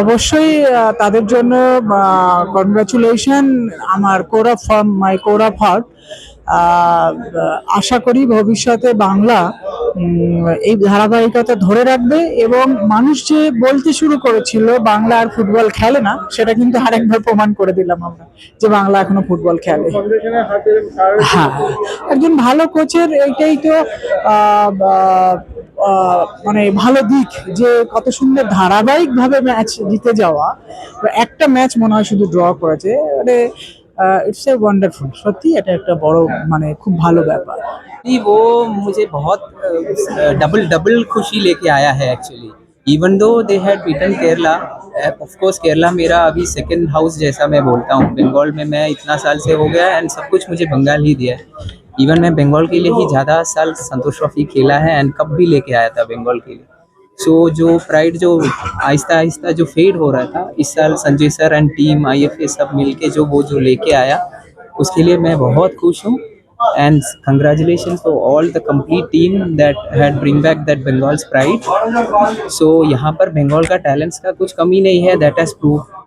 অবশ্যই তাদের জন্য কনগ্রাচুলেশন আমার কোরা ফর্ম মাই কোরা ফার্ট আশা করি ভবিষ্যতে বাংলা এই ধারাবাহিকতা ধরে রাখবে এবং মানুষ যে বলতে শুরু করেছিল বাংলা আর ফুটবল খেলে না, সেটা কিন্তু আরেকবার প্রমাণ করে দিলাম আমরা, যে বাংলা এখনও ফুটবল খেলে। হ্যাঁ একজন ভালো কোচের এইটাই তো মানে ভালো দিক, যে কত সুন্দর ধারাবাহিক ভাবে ম্যাচ জিতে যাওয়া একটা ম্যাচ মনে হয় শুধু ড্র করেছে মানে ইটস এ ওয়ান্ডারফুল সত্যি এটা একটা বড় মানে খুব ভালো ব্যাপার। जी वो मुझे बहुत डबल डबल खुशी लेके आया है actually even though they had beaten Kerala of course Kerala मेरा अभी सेकंड हाउस जैसा मैं बोलता हूँ. बंगाल में मैं इतना साल से हो गया एंड सब कुछ मुझे बंगाल ही दिया है. इवन मैं बंगाल के लिए ही ज़्यादा साल संतोष ट्रॉफी खेला है एंड कप भी लेके आया था बंगाल के लिए. सो so, जो प्राइड जो आहिस्ता आहिस्ता जो फेड हो रहा था इस साल Sanjay sir and team I F A सब मिलके जो वो जो लेके आया उसके लिए मैं बहुत खुश हूँ. And congratulations to all the complete team that had bring back that Bengal's pride. So यहाँ पर बंगाल का टैलेंट्स का कुछ कमी नहीं है that has प्रूव